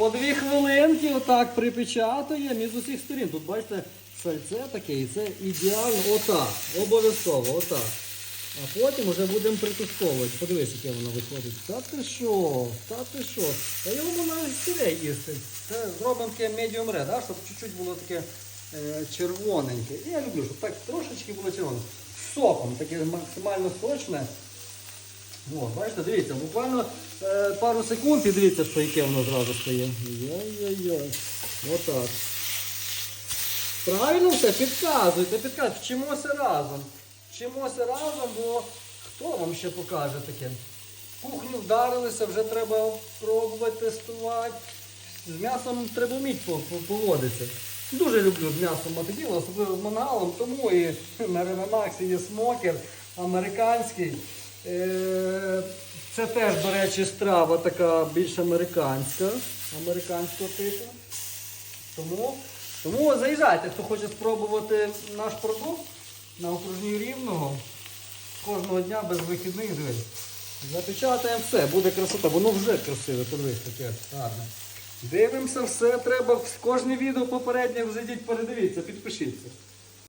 по дві хвилинки отак припечатуємо із усіх сторін. Тут бачите, сальце таке, і це ідеально отак. Обов'язково, отак. А потім вже будемо притушковувати. Подивись, яке воно виходить. Та ти що? Та ти що? Та його можна сірей їсти. Це зробимо таке medium red, да? щоб чуть-чуть було таке е, червоненьке. Я люблю, щоб так трошечки було червоне. Соком, таке максимально сочне. О, бачите, дивіться, буквально е, пару секунд і дивіться, що яке воно зразу стає. Яй-яй-яй. Отак. Правильно все, підказуйте, підказуйте. Вчимося разом. Вчимося разом, бо хто вам ще покаже таке? Кухню вдарилися, вже треба пробувати, тестувати. З м'ясом треба вміти по- по- поводитися. Дуже люблю з м'ясом мотоділо, особливо з мангалом, тому і на Реномаксі є смокер американський. Е, Це теж, до речі, страва така більш американська, американського типу. Тому, тому заїжджайте, хто хоче спробувати наш продукт на окружній рівного. Кожного дня без вихідних дивись. Запечатаємо все, буде красота. Воно вже красиве, подивись таке гарне. Дивимося, все треба. Кожне відео попереднє зайдіть, передивіться, підпишіться.